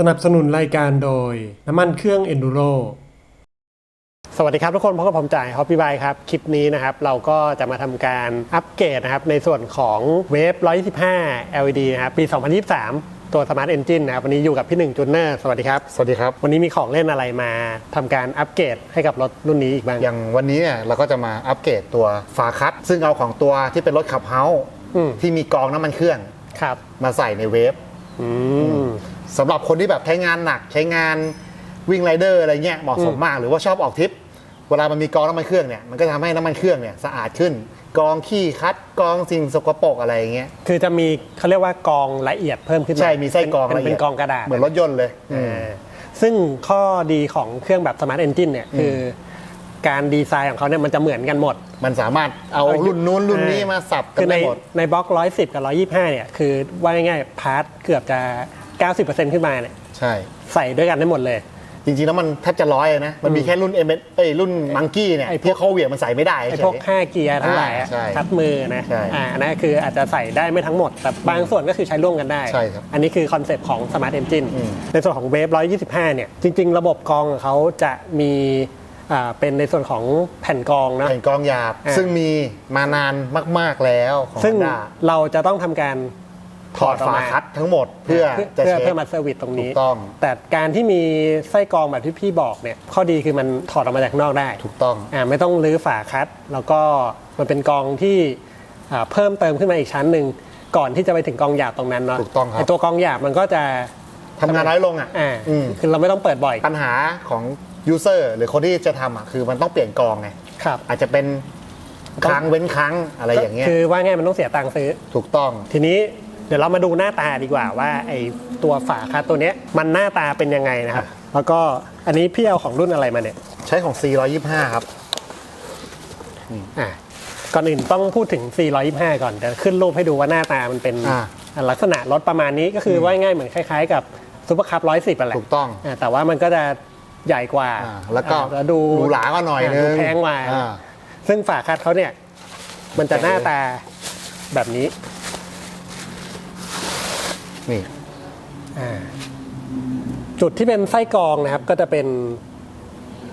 สนับสนุนรายการโดย น้ำมันเครื่อง Enduro สวัสดีครับทุกคนพบกับผมจ่ายฮอปปี้บายครับ คลิปนี้นะครับ เราก็จะมาทำการอัปเกรดนะครับ ในส่วนของเวฟ125 LED นะครับ ปี 2023 ตัว Smart Engine นะครับ วันนี้อยู่กับพี่หนึ่งจูเนอร์สวัสดีครับ สวัสดีครับ วันนี้มีของเล่นอะไรมาทำการอัปเกรดให้กับรถรุ่นนี้อีกบ้าง อย่างวันนี้เนี่ยเราก็จะมาอัปเกรดตัวฝาคัด ซึ่งเอาของตัวที่เป็นรถขับเฮาส์อืม ที่มีกรองน้ำมันเครื่อง ครับ มาใส่ในเวฟอืม สำหรับคนที่แบบใช้งานหนักใช้งานวิ่งไรเดอร์อะไรเงี้ยเหมาะสมอืมมากหรือว่าชอบออกทริป เวลามันมีกรองน้ำมันเครื่องเนี่ยมันก็จะทำให้น้ำมันเครื่องเนี่ยสะอาดขึ้นกรองขี้คัดกรองสิ่งสกปรกอะไรอย่างเงี้ยคือจะมีเขาเรียกว่ากองละเอียดเพิ่มขึ้นมาใช่มีไส้กรองเป็นละเอีเป็ยดนกองกระดาษเหมือนรถยนต์เลยอ่าซึ่งข้อดีของเครื่องแบบ Smart Engine เนี่ยคืออการดีไซน์ของเขาเนี่ยมันจะเหมือนกันหมด มันสามารถเอาเอารุ่นนู้นรุ่นนี้มาสับกัคืนอในได้หมดในบล็อก 110 กับ 125 เนี่ย คือว่าง่ายๆพาร์ทเกือบจะ 90%ขึ้นมาเนี่ยใช่ ใส่ด้วยกันได้หมดเลย จริงๆ แล้วมันแทบจะร้อยเลยนะ มันมีแค่รุ่นเอ็มเอ้ยรุ่นมังกี้เนี่ยไอ้พวก ที่เขาเหวี่ยงมันใส่ไม่ได้ไอ้เฉพวกย5 เกียร์ทั้งหลายอะอ่าใช่ทัดมือนะใช่อ่าอันนั่นคืออาจจะใส่ได้ไม่ทั้งหมด แต่บางส่วนก็คือใช้ร่วมกันได้ ใช่ครับอันนี้คือคอนเซปต์ของ Smart Engine อืม ในส่วนของเวฟ125 เนี่ย จริง ๆ ระบบกรองของเขาจะมีอ่าเป็นในส่วนของแผ่นกรองนะ แผ่นกรองหยาบ อ่า ซึ่งมีมานานมากๆแล้วของซึ่ง Honda เราจะต้องทำการ ถอดออกฝามาคัดทั้งหมดเพื่อจะเพื่อเช็คเพื่อมาเซอร์วิสตรงนี้ ถูกต้อง แต่การที่มีไส้กรองแบบที่พี่บอกเนี่ยข้อดีคือมันถอดออกมาจากข้างนอกได้ถูกต้องอ่าไม่ต้องรื้อฝาคัด แล้วก็มันเป็นกรองที่อ่าเพิ่มเติมขึ้นมาอีกชั้นหนึ่งก่อนที่จะไปถึงกรองหยาบตรงนั้นเนาะถูกต้องครับ ไตัวกรองหยาบมันก็จะทำงานน้อยลงอะอ่าอืมคือเราไม่ต้องเปิดบ่อยปัญหาของยูเซอร์หรือคนที่จะทำอะคือมันต้องเปลี่ยนกรองไงครับ อาจจะเป็นครั้งเว้นครั้งอะไรอย่างเงี้ยคือว่าง่ายมันต้องเสียตังค์ซื้อ ถูกต้อง ทีนี้ เดี๋ยวเรามาดูหน้าตาดีกว่าว่าไอตัวฝาคัดตัวเนี้ยมันหน้าตาเป็นยังไงนะครับ แล้วก็อันนี้พี่เอาของรุ่นอะไรมาเนี่ย ใช้ของ C125 ครับอะก่อนอื่นต้องพูดถึง 425 ก่อนจะขึ้นรูปให้ดูว่าหน้าตามันเป็นอ่าลักษณะรถประมาณนี้ก็คือว่าง่ายเหมือนคล้ายๆ กับซูเปอร์คัพ110อะไรถูกต้อง แต่ว่ามันก็จะใหญ่กว่าอ่าแล้วก็อ่าแล้วดูหรูหราก็หน่อยนึงดูแพงกว่าอ่าซึ่งฝาคัดเขาเนี่ย มันจะหน้าตาแบบนี้ นี่อ่าจุดที่เป็นไส้กรองนะครับก็จะเป็น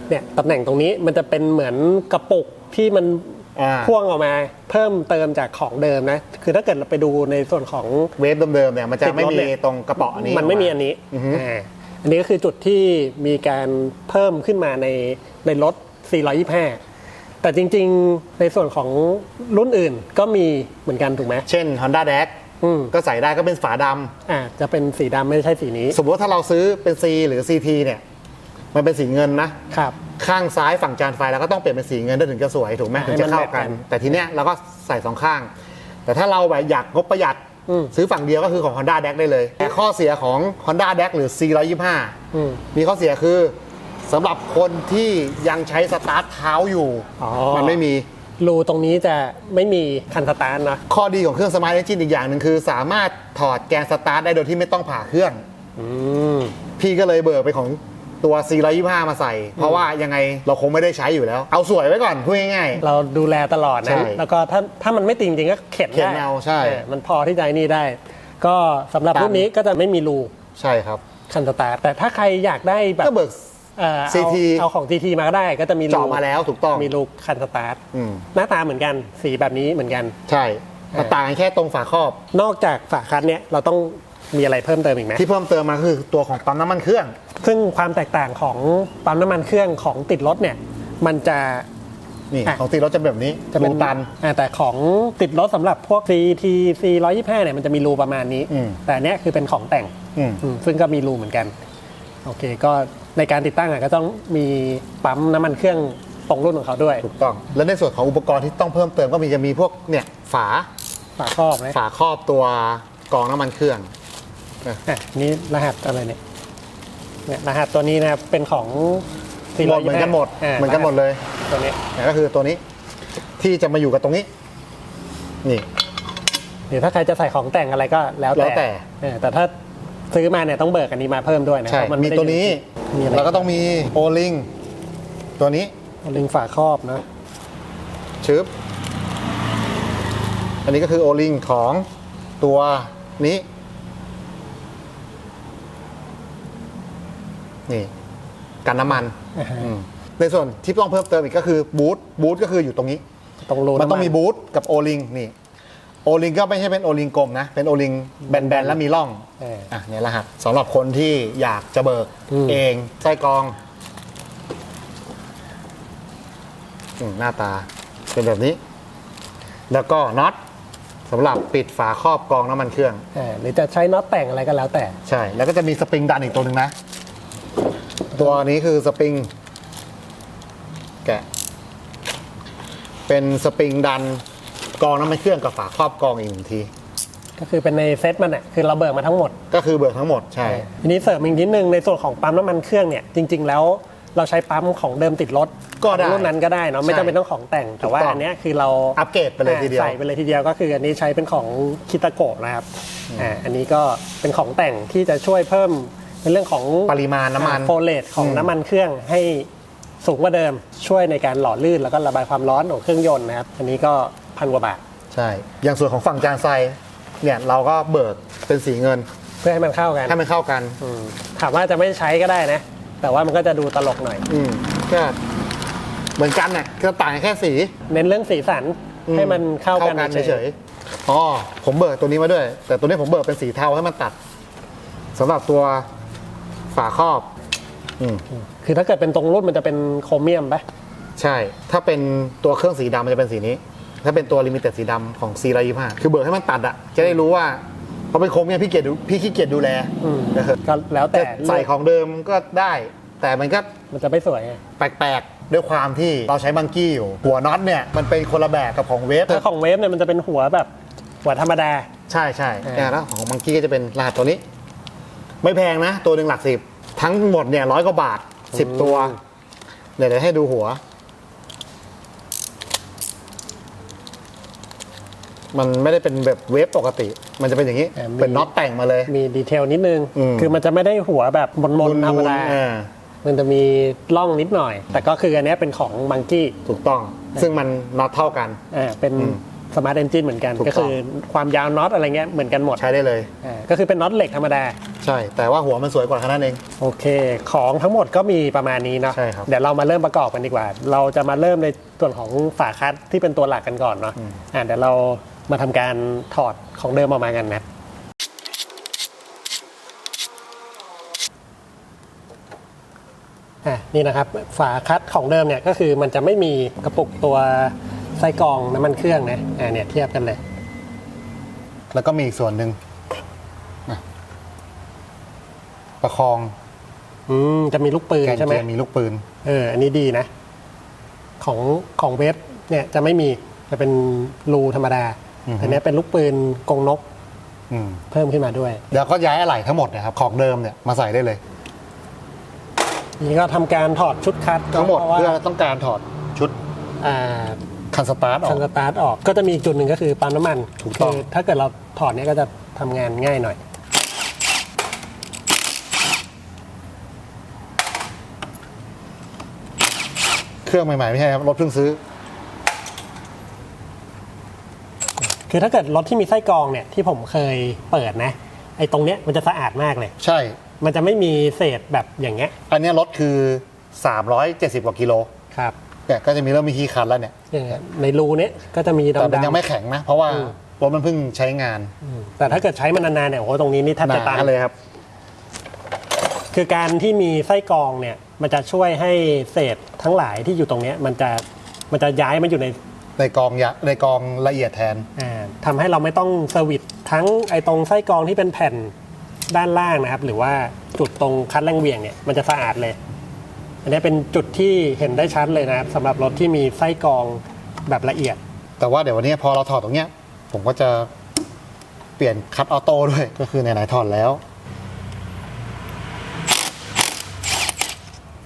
เนี่ยตำแหน่งตรงนี้มันจะเป็นเหมือนกระปุกที่มันอ่าพ่วงออกมาเพิ่มเติมจากของเดิมนะ คือถ้าเกิดเราไปดูในส่วนของเวฟเดิมๆเนี่ยมันจะไม่ติดรถมีเนี่ยตรงกระเป๋ออันนี้มันไม่มีอันนี้อือฮึอ่าอันนี้ก็คือจุดที่มีการเพิ่มขึ้นมาในในรถ 425 แต่จริงๆ ในส่วนของรุ่นอื่นก็มีเหมือนกันถูกไหมเช่น Honda d a c อืม ก็ใส่ได้ก็เป็นฝาดำอ่าจะเป็นสีดำไม่ใช่สีนี้สมมติว่าถ้าเราซื้อเป็น C หรือ CT เนี่ยมันเป็นสีเงินนะ ครับ ข้างซ้ายฝั่งจานไฟเราก็ต้องเปลี่ยนเป็นสีเงินด้วยถึงจะสวยถูกไหมให้ถึงจะเข้ามันแมทกักัน น แต่ทีเนี้ยเราก็ใส่สองข้าง แต่ถ้าเราแบบอยากงบประหยัดอืม ซื้อฝั่งเดียวก็คือของ Honda d a c ได้เลย แต่ข้อเสียของ Honda d a c หรือ C125 อืม มีข้อเสียคือสำหรับคนที่ยังใช้สตาร์ทเท้าอยู่ อ๋อ มันไม่มี รูตรงนี้จะไม่มีคันสตาร์ทเนอะข้อดีของเครื่อง Smart Engine อีกอย่างหนึ่งคือ สามารถถอดแกนสตาร์ทได้โดยที่ไม่ต้องผ่าเครื่อง อืม พี่ก็เลยเบิกไปของตัว C125 มาใส่ เพราะว่ายังไงเราคงไม่ได้ใช้อยู่แล้ว เอาสวยไว้ก่อนพูดง่าย เราดูแลตลอดใช่นะ แล้วก็ถ้าถ้ามันไม่ติงจริงก็เข็นเข็นได้เอาใช่ออมันพอที่จะนี่ได้ ก็สำหรับตาม รุ่นนี้ก็จะไม่มีรูๆ ใช่ครับ คันสตาร์ทแต่ถ้าใครอยากได้แบบ ก็เบิก เอ่อเอา CT เอาของ CT มาก็ได้ก็จะมีรูเจาะมาแล้วถูกต้องมีรูคันสตาร์ทอืม หน้าตาเหมือนกันสีแบบนี้เหมือนกัน ใช่แต่ต่างกันแค่ตรงฝาครอบ นอกจากฝาคันเนี่ยเราต้องมีอะไรเพิ่มเติมอีกไหมที่เพิ่มเติมมาคือตัวของปั๊มน้ำมันเครื่อง ซึ่งความแตกต่างของปั๊มน้ำมันเครื่องของติดรถเนี่ย มันจะ นี่อะ ของตีรถจะแบบนี้จะเป็นรูตัน อ่าแต่ของติดรถสำหรับพวก CT C 125เนี่ยมันจะมีรูประมาณนี้ อืม แต่อันเนี้ยคือเป็นของแต่งอืม อืมซึ่งก็มีรูเหมือนกัน โอเคก็ ในการติดตั้งอะก็ต้องมีปั๊มน้ำมันเครื่องตรงรุ่นของเขาด้วยถูกต้อง แล้วในส่วนของอุปกรณ์ที่ต้องเพิ่มเติมก็มีจะมีพวกเนี่ยฝาฝาครอบไหมฝาครอบตัวกรองน้ำมันเครื่องอะนี่รหัสอะไรเนี่ยเนี่ยรหัสตัวนี้นะครับเป็นของ C หมดเหมือนกันหมดาเหมือนกันหมดเลยตัวนี้เนี่ยก็คือตัวนี้ที่จะมาอยู่กับตรงนี้ นี่หรือถ้าใครจะใส่ของแต่งอะไรก็แล้วแล้วแต่เออแต่ถ้า ซื้อมาเนี่ยต้องเบิกอันนี้มาเพิ่มด้วยนะใช่ เพราะมันมีไได้ตัวนี้ มีอะไรแล้วก็ต้องมีโอลิงตัวนี้ลิงฝาครอบนะชึบ อันนี้ก็คือโอลิงของตัวนี้ นี่ กันน้ำมันอ่าฮะอืมในส่วนที่ต้องเพิ่มเติมอีกก็คือบูทบูทก็คืออยู่ตรงนี้ ตรงรูมันต้องมีำบูทกับโอลิงนี่ โอลิงก็ไม่ใช่เป็นโอลิงกลมนะ เป็นโอลิงแบนๆ แล้วมีร่องเอออะเนี่ยรหัสสำหรับคนที่อยากจะเบิกอืม เองไส้กรองอืมหน้าตาเป็นแบบนี้ แล้วก็น็อตสำหรับปิดฝาครอบกรองน้ำมันเครื่อง เออหรือจะใช้น็อตแต่งอะไรก็แล้วแต่ ใช่ แล้วก็จะมีสปริงดันอีกตัวหนึ่งนะ ตัวนี้คือสปริงแกะ เป็นสปริงดัน กรองน้ำมันเครื่องกับฝาครอบกรองอีกหนึ่งที ก็คือเป็นในเซตมันอะคือเราเบิกมาทั้งหมด ก็คือเบิกทั้งหมดใช่ ทีนี้เสริมอีกนิดนึงในส่วนของปั๊มน้ำมันเครื่องเนี่ยจริง ๆ แล้วเราใช้ปั๊มของเดิมติดรถก็ได้รุ่นนั้นก็ได้เนาะไม่ใช่จำเป็นต้องของแต่งแต่ว่าถูกต้องอันเนี้ยคือเราอัปเกรดไปเลยทีเดียวใส่ไปเลยทีเดียวก็คืออันนี้ใช้เป็นของคิตาโกะนะครับอ่าอันนี้ก็เป็นของแต่งที่จะช่วยเพิ่มในเรื่องของปริมาณน้ำมันโฟเลตของอืมน้ำมันเครื่องให้สูงกว่าเดิมช่วยในการหล่อลื่นแล้วก็ระบายความร้อนของเครื่องยนต์นะครับ อันนี้ก็ พันกว่าบาท ใช่ อย่างส่วนของฝั่งจานไซเนี่ยเราก็เบิกเป็นสีเงินเพื่อให้มันเข้ากันให้มันเข้ากันอืมถามว่าจะไม่ใช้ก็ได้นะ แต่ว่ามันก็จะดูตลกหน่อย อืมก็เหมือนกันน่ะก็ต่างกันแค่สี เน้นเรื่องสีสันอืให้มันเข้ากันเฉยๆอ๋อผมเบิกตัวนี้มาด้วย แต่ตัวนี้ผมเบิกเป็นสีเทาให้มันตัดสำหรับตัวฝาครอบ อืมๆคือถ้าเกิดเป็นตรงรุ่นมันจะเป็นโครเมียมปะใช่ ถ้าเป็นตัวเครื่องสีดำมันจะเป็นสีนี้ ถ้าเป็นตัวลิมิเต็ดสีดำของ C 1 2 5คือเบิกให้มันตัดอะจะได้รู้ว่าเพราะเป็นโคมเนี่ยพี่เกียรติดูพี่ขี้เกียจดูแลอืมเออก็แล้วแต่แต่ใส่ของเดิมก็ได้ แต่มันก็ มันจะไม่สวยไงแปลกๆ ด้วยความที่เราใช้บังกี้อยู่ หัวน็อตเนี่ย มันเป็นคนละแบบกับของเวฟถ้าของเวฟเนี่ยมันจะเป็นหัวแบบหัวธรรมดา ใช่ใช่เออเนี่ยแล้วของบังกี้ก็จะเป็นรหัสตัวนี้ ไม่แพงนะ ตัวหนึ่งหลักสิบ ทั้งหมดเนี่ยร้อยกว่าบาทสิบตัว เดี๋ยวเดี๋ยวให้ดูหัว มันไม่ได้เป็นแบบเวฟปกติ มันจะเป็นอย่างนี้เออมี เป็นน็อตแต่งมาเลย มีดีเทลนิดนึง อืม คือมันจะไม่ได้หัวแบบมนๆธรรมดาเออมันจะมีร่องนิดหน่อย แต่ก็คืออันเนี้ยเป็นของบังกี้ถูกต้อง ซึ่งมันน็อตเท่ากัน อ่าเป็นอืมสมาร์ทเอนจินเหมือนกัน ถูกต้องก็คือความยาวน็อตอะไรเงี้ยเหมือนกันหมดใช้ได้เลย อ่าก็คือเป็นน็อตเหล็กธรรมดา ใช่ แต่ว่าหัวมันสวยกว่าแค่นั้นเอง โอเค ของทั้งหมดก็มีประมาณนี้เนาะ ใช่ครับ เดี๋ยวเรามาเริ่มประกอบกันดีกว่า เราจะมาเริ่มในส่วนของฝาคัดที่เป็นตัวหลักกันก่อนเนาะ อ่าเดี๋ยวเรา มาทำการถอดของเดิมออกมากันนะอะนี่นะครับฝาคัดของเดิมเนี่ยก็คือมันจะไม่มีกระปุกตัวไส้กรองน้ำมันเครื่องนะอ่าเนี่ยเทียบกันเลย แล้วก็มีอีกส่วนหนึ่งอะประคองอืมจะมีลูกปืนแกนใช่ไหมเกียร์มีลูกปืน เอออันนี้ดีนะ ของของเวฟเนี่ยจะไม่มีจะเป็นรูธรรมดา อือฮึอันนี้เป็นลูกปืนกรงนกอืมเพิ่มขึ้นมาด้วย เดี๋ยวก็ย้ายอะไหล่ทั้งหมดนะครับของเดิมเนี่ยมาใส่ได้เลย นี่ก็ทำการถอดชุดคัดทั้งหมดพราะว่าเพื่อต้องการถอดชุดอ่า คันสตาร์ทออคักนสตาร์ทออกก็จะมีอีกจุดหนึ่งก็คือปั๊มน้ำมันถูกต้อง คือถ้าเกิดเราถอดเนี่ยก็จะทำงานง่ายหน่อย เครื่องใหม่ๆไม่ใช่ครับรถเพิ่งซื้อ คือถ้าเกิดรถที่มีไส้กรองเนี่ยที่ผมเคยเปิดนะ ไอ้ตรงเนี้ยมันจะสะอาดมากเลย ใช่ มันจะไม่มีเศษแบบอย่างเงี้ยอันเนี้ยรถคือ 370 กว่ากิโลครับเนี่ยก็จะมีเริ่มมีคีย์คันแล้วเนี่ยอย่างเงี้ยในรูเนี้ยก็จะมีแต่มันดำยังไม่แข็งนะ เพราะว่าอืม รถมันเพิ่งใช้งานๆอืมแต่ถ้าเกิดใช้มันนานๆเนี่ยโอ้โหตรงนี้นี่แทบหจะตันนาเลยครับ คือการที่มีไส้กรองเนี่ยมันจะช่วยให้เศษทั้งหลายที่อยู่ตรงเนี้ยมันจะมันจะย้ายมาอยู่ใน ในกองยะในกองละเอียดแทน อ่าทำให้เราไม่ต้องเซอร์วิสทั้งไอ้ตรงไส้กรองที่เป็นแผ่นด้านล่างนะครับ หรือว่าจุดตรงคัดแรงเหวี่ยงเนี่ยมันจะสะอาดเลย อันนี้เป็นจุดที่เห็นได้ชัดเลยนะครับสำหรับรถที่มีไส้กรองแบบละเอียด แต่ว่าเดี๋ยววันนี้พอเราถอดตรงเนี้ย ผมก็จะเปลี่ยนคัตออโต้ด้วย ก็คือไหนๆถอดแล้ว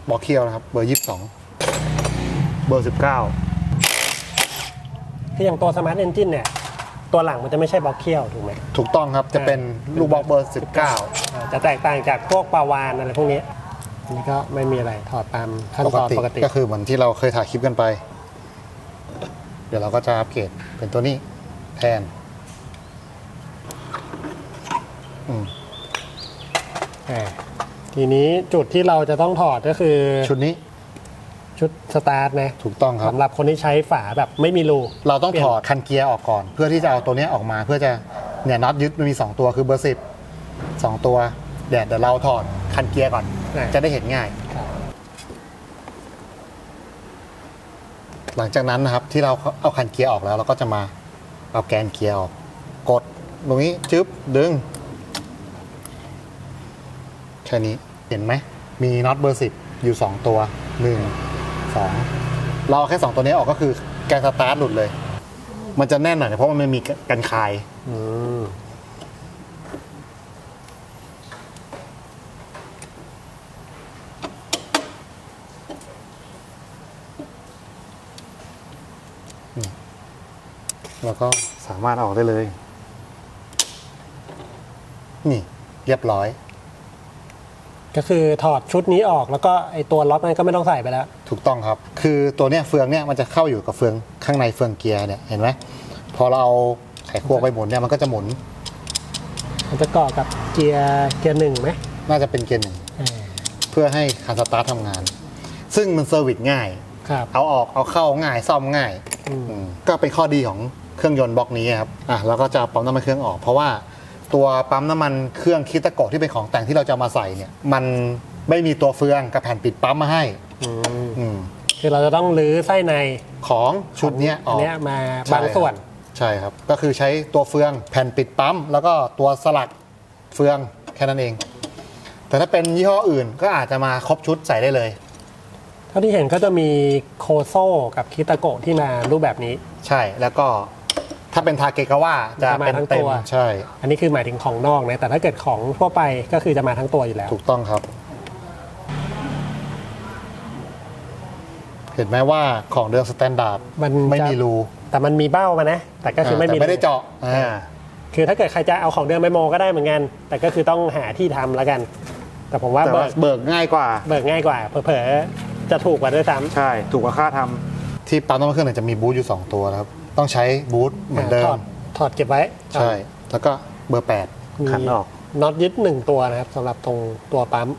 บอกเคียวนะครับ เบอร์ยี่สิบสองเบอร์สิบเก้า คืออย่างตัว Smart Engine เนี่ย ตัวหลังมันจะไม่ใช่บล็อกเคี่ยวถูกไหมถูกต้องครับจะเป็นลูกบล็อกเบอร์สิบเก้าอ่าจะแตกต่างจากพวกปลาวานอะไรพวกนี้อันนี้ก็ไม่มีอะไรถอดตามขั้นปตกอนติปกติ ก็คือเหมือนที่เราเคยถ่ายคลิปกันไป เดี๋ยวเราก็จะอัปเกรดเป็นตัวนี้แทนอืมอ่าทีทีนี้จุดที่เราจะต้องถอดก็คือ ชุดนี้ ชุดสตาร์ทนะถูกต้องครับสำหรับคนที่ใช้ฝาแบบไม่มีรูเราต้องถอดคันเกียร์ออกก่อน เพื่อที่จะเอาตัวเนี้ยออกมาเพื่อจะเนี่ยน็อตยึดมันมี 2 ตัวคือเบอร์สิบสองตัวเดี๋ยวเดี๋ยวเราถอดคันเกียร์ก่อน จะได้เห็นง่ายครับหลังจากนั้นนะครับที่เราเอาคันเกียร์ออกแล้ว เราก็จะมาเอาแกนเกียร์ออกกดตรงนี้จึ๊บดึงแค่นี้เห็นไหมมีน็อตเบอร์สิบอยู่ 2 ตัวห นึ่งสองเราเอาแค่2ตัวนี้ออกก็คือแกนสตาร์ทหลุดเลย มันจะแน่นหน่อยเพราะมันไม่มีกันคายอืมแล้วก็สามารถเอาออกได้เลย นี่เรียบร้อย ก็คือถอดชุดนี้ออกแล้วก็ไอตัวล็อกนั้นก็ไม่ต้องใส่ไปแล้ว ถูกต้องครับ คือตัวเนี้ยเฟืองเนี่ยมันจะเข้าอยู่กับเฟืองข้างในเฟืองเกียร์เนี่ยเห็นไหมพอเราเอาไขควงไปหมุนเนี่ยมันก็จะหมุน มันจะเกาะกับเกียร์เกียร์หนึ่งไหมน่าจะเป็นเกียร์หนึ่งอ่าเพื่อให้คันสตาร์ททำงาน ซึ่งมันเซอร์วิสง่าย ครับ เอาออกเอาเข้าง่ายซ่อมง่ายอืม อืมก็เป็นข้อดีของเครื่องยนต์บล็อกนี้ครับอะเราก็จะเอาปั๊มน้ำมันเครื่องออก เพราะว่า ตัวปั๊มน้ำมันเครื่องคิตาโกะที่เป็นของแต่งที่เราจะเอามาใส่เนี่ย มันไม่มีตัวเฟืองกับแผ่นปิดปั๊มมาให้อืมอืมคือเราจะต้องรื้อไส้ในของชุดเนี้ยออัอนกเนี้ยมาใช่บางส่วน ใช่ครับ ก็คือใช้ตัวเฟืองแผ่นปิดปั๊ม แล้วก็ตัวสลักเฟืองแค่นั้นเอง แต่ถ้าเป็นยี่ห้ออื่นก็อาจจะมาครบชุดใส่ได้เลย เท่าที่เห็นก็จะมีโคโซกับคิตาโกะที่มารูปแบบนี้ ใช่แล้วก็ ถ้าเป็นทาเกกาว่าจะเป็นจะมาทั้งตัเต็มวใช่ อันนี้คือหมายถึงของนอกนะ แต่ถ้าเกิดของทั่วไปก็คือจะมาทั้งตัวอยู่แล้ว ถูกต้องครับ เห็นไหมว่าของเดิมสแตนดาร์ดมันไม่จะมีรู แต่มันมีเบ้ามานะ แต่ก็คือไม่แต่มีไม่ได้เจาะอ่าคือถ้าเกิดใครจะเอาของเดิมไปโมก็ได้เหมือนกัน แต่ก็คือต้องหาที่ทำแล้วกัน แต่ผมว่าแต่เบิว่ากเบิกง่ายกว่า เบิกง่ายกว่า เผลอๆจะถูกกว่าด้วยซ้ำใช่ ถูกกว่าค่าทำที่ปั๊มน้ำมันเครื่องเนี่ยจะมีบูธอยู่ 2 ตัวนะครับ ต้องใช้บูธเหมือนเดิถม อดถอดเก็บไว้ใช่ แล้วก็เบอร์มี8ขันออก น็อตยึดหนึ่งตัวนะครับสำหรับตรงตัวปั๊ม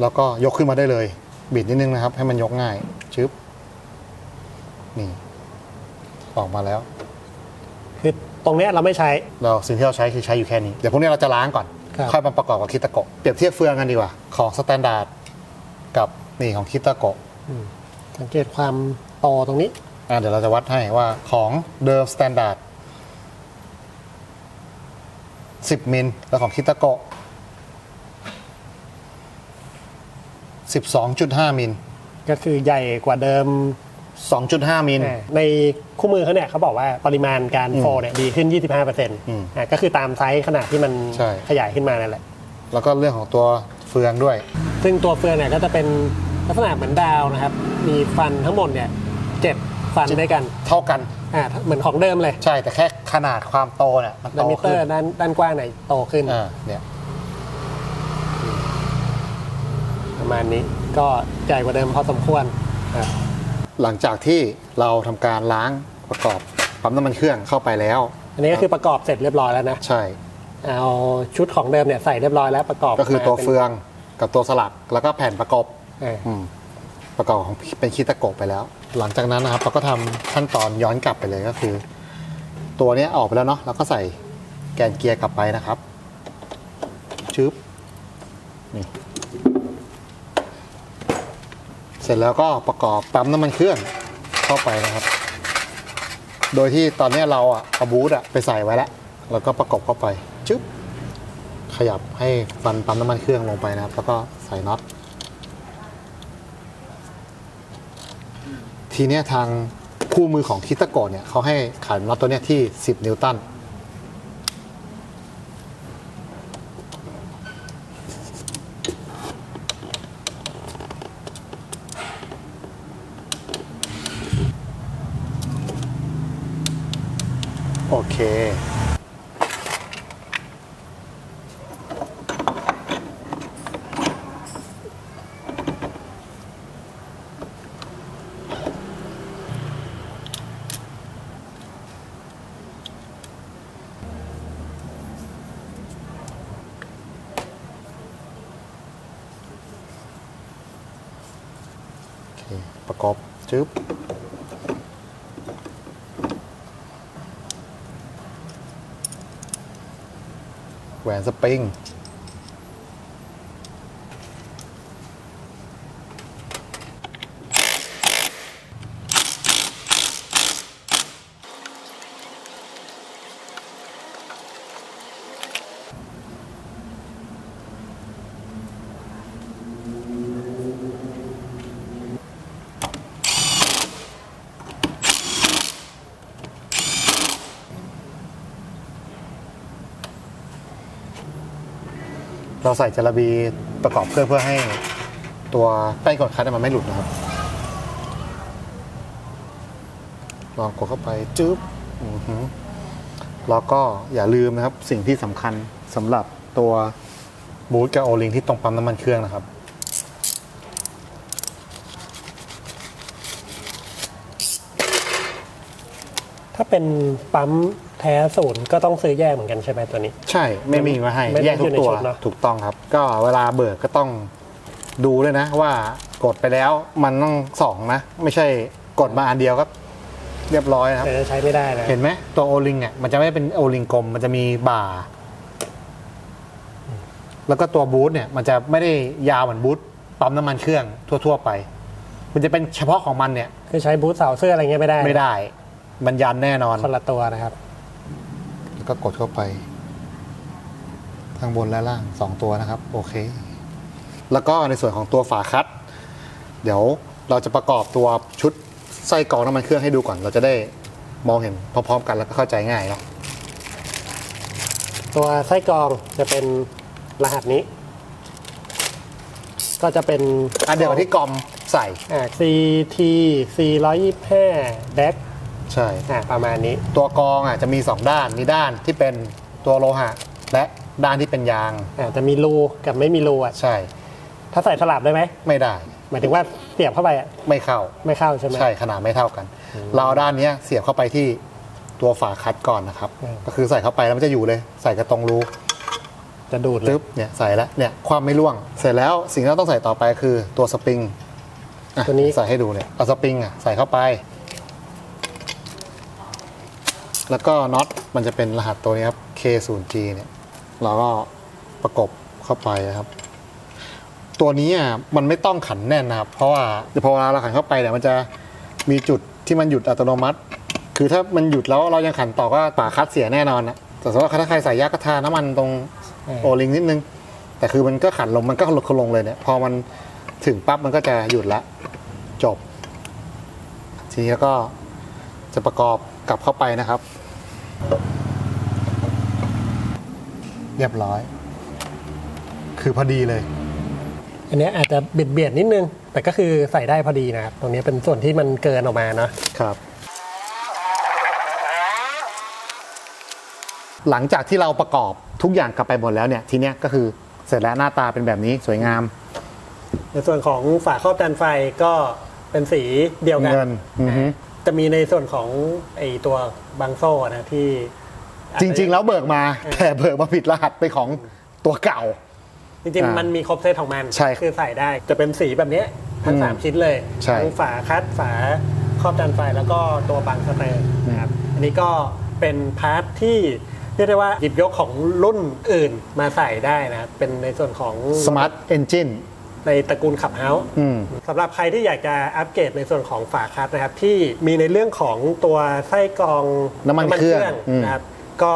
แล้วก็ยกขึ้นมาได้เลย บิดนิดนึงนะครับ ให้มันยกง่าย ชึบ นี่ ออกมาแล้ว คือตรงเนี้ยเราไม่ใช้ เราสิ่งที่เราใช้คือใช้อยู่แค่นี้ เดี๋ยวพวกนี้เราจะล้างก่อน ครับ ค่อยมาประกอบกับคิตาโกะเปรียบเทียบเฟืองกันดีกว่า ของสแตนดาร์ดกับ นี่ของคิตาโกะสังเกตความโตตรงนี้ อะเดี๋ยวเราจะวัดให้ว่าของเดิมสแตนดาร์ด10 มิล แล้วของคิตาโกะ12.5 มิล ก็คือใหญ่กว่าเดิม 2.5 มิลอ่าในคู่มือเขาเนี่ยเขาบอกว่าปริมาณการอืมโฟลเนี่ยดีขึ้น 25%ออืม่าก็คือตามไซส์ขนาดที่มันใช่ ขยายขึ้นมานั่นแหละ แล้วก็เรื่องของตัวเฟืองด้วย ซึ่งตัวเฟืองเนี่ยก็จะเป็น ลักษณะเหมือนดาวนะครับ มีฟันทั้งหมดเนี่ยเจ็ดฟันด้วยกันเท่ากันอ่าเหมือนของเดิมเลยใช่แต่แค่ขนาดความโตเนี่ยมันดาโตมิเตอขึ้นร์ด้านด้านกว้างเนี่ยโตขึ้น อ่าเนี่ยประมาณนี้ก็ใหญ่กว่าเดิมพอสมควรอ่าหลังจากที่เราทำการล้างประกอบปั๊มน้ำมันเครื่องเข้าไปแล้วอันนี้ก็คือประกอบเสร็จเรียบร้อยแล้วนะ ใช่ เอาชุดของเดิมเนี่ยใส่เรียบร้อยแล้วประกอบก็คือตัวมาป็นเฟืองกับตัวสลักแล้วก็แผ่นประกบ อ่าอืมประกอบของเป็นคิตาโกะไปแล้ว หลังจากนั้นนะครับเราก็ทำขั้นตอนย้อนกลับไปเลยก็คือ ตัวเนี้ยออกไปแล้วเนาะเราก็ใส่แกนเกียร์กลับไปนะครับชึบนี่เสร็จแล้วก็ประกอบปั๊มน้ำมันเครื่องเข้าไปนะครับ โดยที่ตอนเนี้ยเราอะเอาบูทอะไปใส่ไว้แล้วแล้วก็ประกอบเข้าไปชึบขยับให้ฟันปั๊มน้ำมันเครื่องลงไปนะครับ แล้วก็ใส่น็อต ทีเนี้ยทางคู่มือของคิตาโกะเนี่ยเขาให้ขันน็อตตัวเนี้ยที่ 10 นิวตัน โอเค ประกอบจึ๊บแหวนสปริง เราใส่จาระบีประกอบเครื่องเพื่อให้ตัวแป้งกดคัดมันไม่หลุดนะครับ ลองกดเข้าไปจึ๊บแล้วก็อย่าลืมนะครับสิ่งที่สำคัญสำหรับตัวบูทกับโอลิงที่ตรงปั๊มน้ำมันเครื่องนะครับ ถ้าเป็นปั๊ม แท้ศูนย์ก็ต้องซื้อแยกเหมือนกันใช่ไหมตัวนี้ ใช่ไม่มีมาให้ไม่ได้แยกทุกตัวอยู่ในชุดเนอะ ถูกต้องครับ ก็เวลาเบิกก็ต้องดูด้วยนะ ว่ากดไปแล้วมันต้องสองนะ ไม่ใช่กดมาอันเดียวก็เรียบร้อยนะครับ แต่จะใช้ไม่ได้นะเห็นไหมตัวโอลิงเนี่ยมันจะไม่เป็นโอลิงกลม มันจะมีบ่า แล้วก็ตัวบูทเนี่ย มันจะไม่ได้ยาวเหมือนบูทปั๊มน้ำมันเครื่องทั่ว ๆ ไป มันจะเป็นเฉพาะของมันเนี่ย คือใช้บูทเสาเสื้ออะไรเงี้ยไม่ได้ไม่ได้ มันยันแน่นอนคนละตัวนะครับแล้ว ก็กดเข้าไปข้างบนและล่างสองตัวนะครับ โอเค แล้วก็ในส่วนของตัวฝาคัด เดี๋ยวเราจะประกอบตัวชุดไส้กรองน้ำมันเครื่องให้ดูก่อน เราจะได้มองเห็นพร้อมๆกันแล้วก็เข้าใจง่ายเนาะตัวไส้กรองจะเป็นรหัสนี้ ก็จะเป็นอันเดียวกับที่กอมใส่อ่า CT C 125 DEC ใช่อ่าประมาณนี้ตัวกรองอะจะมี 2 ด้านมีด้านที่เป็นตัวโลหะ และด้านที่เป็นยางอ่าจะมีรูกับไม่มีรูอะใช่ ถ้าใส่สลับได้ไหมไม่ได้ หมายถึงว่าเสียบเข้าไปอะไม่เข้าไม่เข้าใช่ไหมใช่ขนาดไม่เท่ากัน เราเอาด้านเนี้ยเสียบเข้าไปที่ตัวฝาคัดก่อนนะครับอืมก็คือใส่เข้าไปแล้วมันจะอยู่เลย ใส่กระตรงรูจะดูดเลยตึ๊บเนี่ยใส่แล้วเนี่ยความไม่ร่วง เสร็จแล้วสิ่งที่เราต้องใส่ต่อไปคือตัวสปริงอะตัวนี้ใส่ให้ดูเนี่ยเอาสปริงอะใส่เข้าไป แล้วก็น็อตมันจะเป็นรหัสตัวนี้ครับ K0G เนี่ยเราก็ประกบเข้าไปนะครับ ตัวนี้อะมันไม่ต้องขันแน่นนะครับ เพราะว่าพอเวลาเราขันเข้าไปเนี่ยมันจะมีจุดที่มันหยุดอัตโนมัติ คือถ้ามันหยุดแล้วเรายังขันต่อก็ฝาคัดเสียแน่นอนนะแต่สมมติว่าถ้าใครใส่ยากระทาน้ำมันตรงโอลิงนิดนึง แต่คือมันก็ขันลงมันก็ลดลงเลยเนี่ยพอมันถึงปั๊บมันก็จะหยุดละจบ ทีนี้ก็ จะประกอบกลับเข้าไปนะครับ เรียบร้อย คือพอดีเลย อันเนี้ยอาจจะเบียดเบียดนิดนึง แต่ก็คือใส่ได้พอดีนะครับ ตรงนี้เป็นส่วนที่มันเกินออกมาเนาะ ครับ หลังจากที่เราประกอบทุกอย่างกลับไปหมดแล้วเนี่ย ทีเนี้ยก็คือเสร็จแล้วหน้าตาเป็นแบบนี้สวยงาม ในส่วนของฝาครอบจานไฟก็เป็นสีเดียวกัน เงินอือฮึ จะมีในส่วนของไอตัวบังโซ่นะที่ จริง ๆ แล้วเบิกมา แต่เบิกมาผิดรหัสไปของตัวเก่า จริงอ่าๆมันมีครบเซตของมันใช่คือใส่ได้จะเป็นสีแบบเนี้ยทั้งอืมสามชิ้นเลยใช่ทั้งฝาคัดฝาครอบจานไฟแล้วก็ตัวบังสเตอร์นะครับอันนี้ก็เป็นพาร์ทที่เรียกได้ว่าหยิบยกของรุ่นอื่นมาใส่ได้นะครับเป็นในส่วนของ Smart Engine ในตระกูลขับเฮาส์อืมสำหรับใครที่อยากจะอัปเกรดในส่วนของฝาคัดนะครับ ที่มีในเรื่องของตัวไส้กรองน้ำมันเครื่องอืมนะครับก็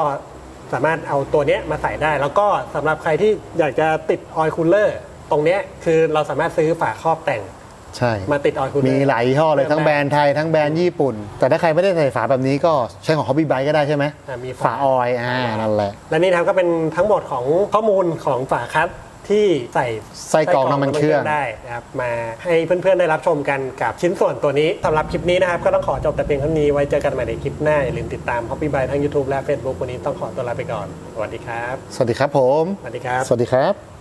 สามารถเอาตัวเนี้ยมาใส่ได้ แล้วก็สำหรับใครที่อยากจะติดออยล์คูลเลอร์ตรงเนี้ยคือเราสามารถซื้อฝาครอบแต่งใช่มาติดออยล์คูลเลอร์มีหลายยี่ห้อเลยทั้งแบรนด์ไทยทั้งแบรนด์ญี่ปุ่น แต่ถ้าใครไม่ได้ใส่ฝาแบบนี้ก็ใช้ของ Hobby Bike ก็ได้ใช่ไหมอะมีฝาออยล์อ่านั่นแหละและนี่นะครับก็เป็นทั้งหมดของข้อมูลของฝาคัด ที่ใส่ไส้กรองน้ำมันเครื่องได้นะครับมาให้เพื่อนๆได้รับชมกันกับชิ้นส่วนตัวนี้สำหรับคลิปนี้นะครับ ก็ต้องขอจบแต่เพียงเท่านี้ไว้เจอกันใหม่ในคลิปหน้า อย่าลืมติดตาม Hobby by ทั้ง YouTube และ Facebook วันนี้ต้องขอตัวลาไปก่อน สวัสดีครับ สวัสดีครับผม สวัสดีครับ สวัสดีครับ